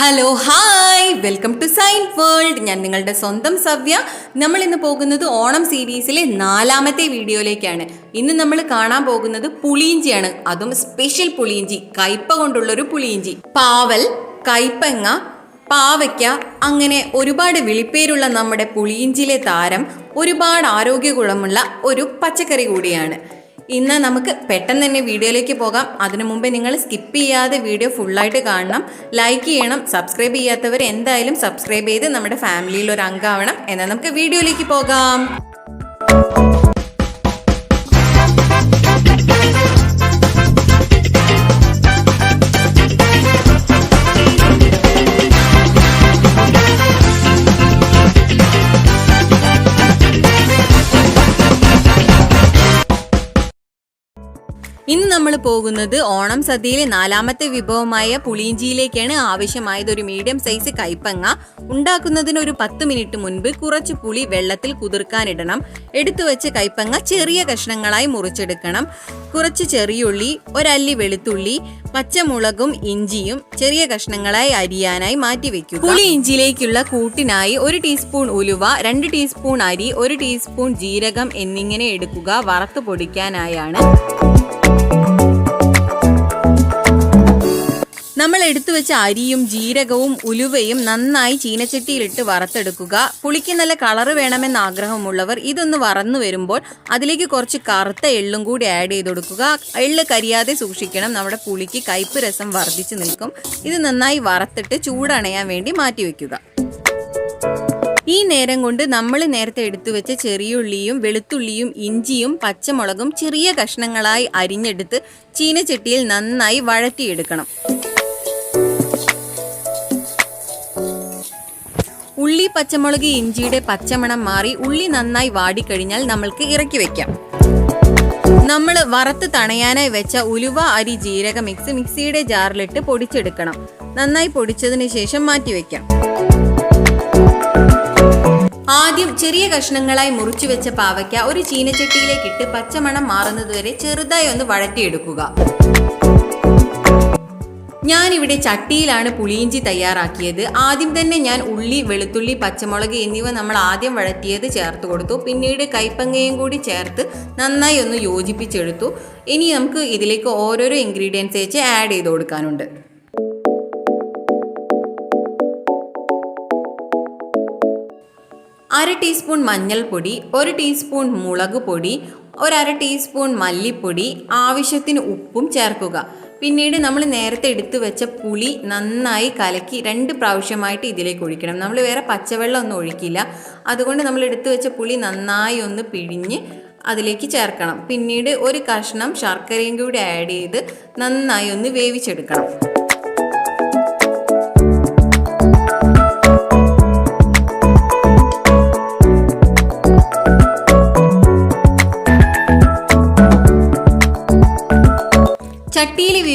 Hello hi welcome to sign world ഞാൻ നിങ്ങളുടെ സ്വന്തം സവ്യ. നമ്മൾ ഇന്ന് പോകുന്നത് ഓണം സീരീസിലെ നാലാമത്തെ വീഡിയോയിലേക്കാണ്. ഇന്ന് നമ്മൾ കാണാൻ പോകുന്നത് പുളിയിഞ്ചിയാണ്. അതും സ്പെഷ്യൽ പുളിയിഞ്ചി. കയ്പ കൊണ്ടുള്ളൊരു പുളിയിഞ്ചി. പാവൽ കയ്പങ്ങ പാവയ്ക്ക അങ്ങനെ ഒരുപാട് വിളിപ്പേരുള്ള നമ്മുടെ പുളിയിഞ്ചിലെ താരം ഒരുപാട് ആരോഗ്യ ഗുണമുള്ള ഒരു പച്ചക്കറി കൂടിയാണ്. ഇന്ന് നമുക്ക് പെട്ടെന്ന് തന്നെ വീഡിയോയിലേക്ക് പോകാം. അതിനു മുമ്പേ നിങ്ങൾ സ്കിപ്പ് ചെയ്യാതെ വീഡിയോ ഫുള്ളായിട്ട് കാണണം. ലൈക്ക് ചെയ്യണം. സബ്സ്ക്രൈബ് ചെയ്യാത്തവർ എന്തായാലും സബ്സ്ക്രൈബ് ചെയ്ത് നമ്മുടെ ഫാമിലിയിൽ ഒരു അംഗമാവണം. എന്നാൽ നമുക്ക് വീഡിയോയിലേക്ക് പോകാം. ഇന്ന് നമ്മൾ പോകുന്നത് ഓണം സദ്യയിലെ നാലാമത്തെ വിഭവമായ പുളിയിഞ്ചിയിലേക്കാണ്. ആവശ്യമായത് ഒരു മീഡിയം സൈസ് കൈപ്പങ്ങ. ഉണ്ടാക്കുന്നതിന് ഒരു പത്ത് മിനിറ്റ് മുൻപ് കുറച്ച് പുളി വെള്ളത്തിൽ കുതിർക്കാനിടണം. എടുത്തു വെച്ച കൈപ്പങ്ങ ചെറിയ കഷ്ണങ്ങളായി മുറിച്ചെടുക്കണം. കുറച്ച് ചെറിയുള്ളി ഒരല്ലി വെളുത്തുള്ളി പച്ചമുളകും ഇഞ്ചിയും ചെറിയ കഷ്ണങ്ങളായി അരിയാനായി മാറ്റി വെക്കുക. പുളി ഇഞ്ചിയിലേക്കുള്ള കൂട്ടിനായി ഒരു ടീസ്പൂൺ ഉലുവ രണ്ട് ടീസ്പൂൺ അരി ഒരു ടീസ്പൂൺ ജീരകം എന്നിങ്ങനെ എടുക്കുക വറുത്ത് പൊടിക്കാനായാണ്. നമ്മൾ എടുത്തു വെച്ച അരിയും ജീരകവും ഉലുവയും നന്നായി ചീനച്ചട്ടിയിലിട്ട് വറുത്തെടുക്കുക. പുളിക്ക് നല്ല കളറ് വേണമെന്ന് ആഗ്രഹമുള്ളവർ ഇതൊന്ന് വറന്നു വരുമ്പോൾ അതിലേക്ക് കുറച്ച് കറുത്ത എള്ളും കൂടി ആഡ് ചെയ്ത് കൊടുക്കുക. എള്ള് കരിയാതെ സൂക്ഷിക്കണം. നമ്മുടെ പുളിക്ക് കയ്പ് രസം വർദ്ധിച്ചു നിൽക്കും. ഇത് നന്നായി വറുത്തിട്ട് ചൂടണയാൻ വേണ്ടി മാറ്റി വെക്കുക. ഈ നേരം കൊണ്ട് നമ്മൾ നേരത്തെ എടുത്തു വെച്ച ചെറിയുള്ളിയും വെളുത്തുള്ളിയും ഇഞ്ചിയും പച്ചമുളകും ചെറിയ കഷ്ണങ്ങളായി അരിഞ്ഞെടുത്ത് ചീനച്ചട്ടിയിൽ നന്നായി വഴറ്റിയെടുക്കണം. ഉള്ളി പച്ചമുളക് ഇഞ്ചിയുടെ പച്ചമണം മാറി ഉള്ളി നന്നായി വാടിക്കഴിഞ്ഞാൽ നമ്മൾക്ക് ഇറക്കി വെക്കാം. നമ്മൾ വറുത്ത് തണയാനായി വെച്ച ഉലുവ അരി ജീരക മിക്സ് മിക്സിയുടെ ജാറിലിട്ട് പൊടിച്ചെടുക്കണം. നന്നായി പൊടിച്ചതിന് ശേഷം മാറ്റി വെക്കാം. ആദ്യം ചെറിയ കഷ്ണങ്ങളായി മുറിച്ചു വെച്ച പാവയ്ക്ക ഒരു ചീനച്ചട്ടിയിലേക്ക് ഇട്ട് പച്ചമണം മാറുന്നതുവരെ ചെറുതായി ഒന്ന് വഴറ്റിയെടുക്കുക. ഞാനിവിടെ ചട്ടിയിലാണ് പുളിയിഞ്ചി തയ്യാറാക്കിയത്. ആദ്യം തന്നെ ഞാൻ ഉള്ളി വെളുത്തുള്ളി പച്ചമുളക് എന്നിവ നമ്മൾ ആദ്യം വഴറ്റിയത് ചേർത്ത് കൊടുത്തു. പിന്നീട് കൈപ്പങ്ങയും കൂടി ചേർത്ത് നന്നായി ഒന്ന് യോജിപ്പിച്ചെടുത്തു. ഇനി നമുക്ക് ഇതിലേക്ക് ഓരോരോ ഇൻഗ്രീഡിയൻസ് വെച്ച് ആഡ് ചെയ്ത് കൊടുക്കാനുണ്ട്. അര ടീസ്പൂൺ മഞ്ഞൾപ്പൊടി ഒരു ടീസ്പൂൺ മുളക് പൊടി ഒരര ടീസ്പൂൺ മല്ലിപ്പൊടി ആവശ്യത്തിന് ഉപ്പും ചേർക്കുക. പിന്നീട് നമ്മൾ നേരത്തെ എടുത്തു വെച്ച പുളി നന്നായി കലക്കി രണ്ട് പ്രാവശ്യമായിട്ട് ഇതിലേക്ക് ഒഴിക്കണം. നമ്മൾ വേറെ പച്ചവെള്ളം ഒന്നും ഒഴിക്കില്ല. അതുകൊണ്ട് നമ്മൾ എടുത്തു വെച്ച പുളി നന്നായി ഒന്ന് പിഴിഞ്ഞ് അതിലേക്ക് ചേർക്കണം. പിന്നീട് ഒരു കഷ്ണം ശർക്കരയും കൂടി ആഡ് ചെയ്ത് നന്നായി ഒന്ന് വേവിച്ചെടുക്കണം.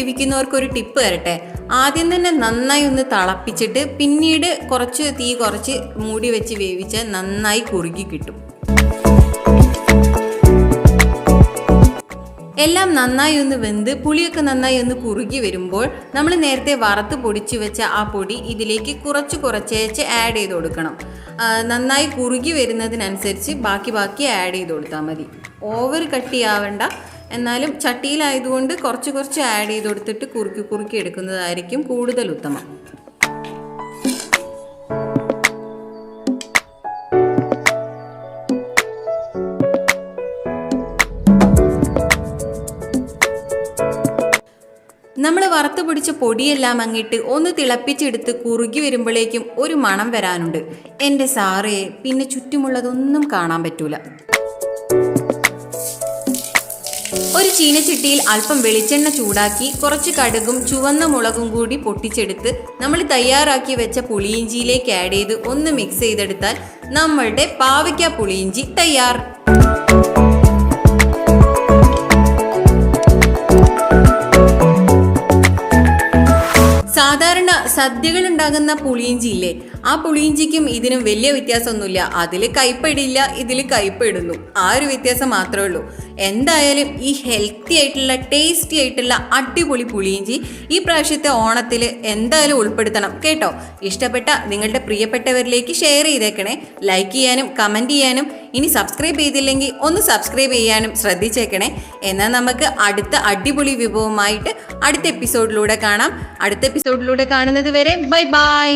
വേവിക്കുന്നവർക്ക് ഒരു ടിപ്പ് തരട്ടെ. ആദ്യം തന്നെ നന്നായി ഒന്ന് തിളപ്പിച്ചിട്ട് പിന്നീട് കുറച്ച് തീ കുറച്ച് മൂടി വെച്ച് വേവിച്ച് നന്നായി കുറുകി കിട്ടും. എല്ലാം നന്നായി ഒന്ന് വെന്ത് പുളിയൊക്കെ നന്നായി ഒന്ന് കുറുകി വരുമ്പോൾ നമ്മൾ നേരത്തെ വറുത്ത് പൊടിച്ചു വെച്ച ആ പൊടി ഇതിലേക്ക് കുറച്ച് കുറച്ചേച്ച് ആഡ് ചെയ്ത് കൊടുക്കണം. നന്നായി കുറുകി വരുന്നതിനനുസരിച്ച് ബാക്കി ബാക്കി ആഡ് ചെയ്ത് കൊടുത്താൽ മതി. ഓവർ കട്ടിയാവണ്ട എന്നാലും ചട്ടിയിലായതുകൊണ്ട് കുറച്ച് കുറച്ച് ആഡ് ചെയ്ത് കൊടുത്തിട്ട് കുറുക്കി കുറുക്കി എടുക്കുന്നതായിരിക്കും കൂടുതൽ ഉത്തമം. നമ്മൾ വറുത്ത് പിടിച്ച പൊടിയെല്ലാം അങ്ങിട്ട് ഒന്ന് തിളപ്പിച്ചെടുത്ത് കുറുകി വരുമ്പോഴേക്കും ഒരു മണം വരാനുണ്ട്. എന്റെ സാറേ പിന്നെ ചുറ്റുമുള്ളതൊന്നും കാണാൻ പറ്റൂല. ഒരു ചീനച്ചട്ടിയിൽ അല്പം വെളിച്ചെണ്ണ ചൂടാക്കി കുറച്ച് കടുകും ചുവന്ന മുളകും കൂടി പൊട്ടിച്ചെടുത്ത് നമ്മൾ തയ്യാറാക്കി വെച്ച പുളിയിഞ്ചിയിലേക്ക് ആഡ് ചെയ്ത് ഒന്ന് മിക്സ് ചെയ്തെടുത്താൽ നമ്മളുടെ പാവയ്ക്ക പുളിയിഞ്ചി തയ്യാർ. സദ്യകൾ ഉണ്ടാകുന്ന പുളിയിഞ്ചി ഇല്ലേ ആ പുളിയിഞ്ചിക്കും ഇതിനും വലിയ വ്യത്യാസമൊന്നുമില്ല. അതിൽ കൈപ്പിടില്ല ഇതിൽ കൈപ്പിടുന്നു ആ ഒരു വ്യത്യാസം മാത്രമേ ഉള്ളൂ. എന്തായാലും ഈ ഹെൽത്തി ആയിട്ടുള്ള ടേസ്റ്റി ആയിട്ടുള്ള അടിപൊളി പുളിയിഞ്ചി ഈ പ്രാവശ്യത്തെ ഓണത്തിൽ എന്തായാലും ഉൾപ്പെടുത്തണം. കേട്ടോ? ഇഷ്ടപ്പെട്ട നിങ്ങളുടെ പ്രിയപ്പെട്ടവരിലേക്ക് ഷെയർ ചെയ്തേക്കണേ. ലൈക്ക് ചെയ്യാനും കമന്റ് ചെയ്യാനും ഇനി സബ്സ്ക്രൈബ് ചെയ്തില്ലെങ്കിൽ ഒന്ന് സബ്സ്ക്രൈബ് ചെയ്യാനും ശ്രദ്ധിച്ചേക്കണേ. എന്നാൽ നമുക്ക് അടുത്ത അടിപൊളി വിഭവമായിട്ട് അടുത്ത എപ്പിസോഡിലൂടെ കാണാം. അടുത്ത എപ്പിസോഡിലൂടെ കാണുന്നത് വരെ ബൈ ബൈ.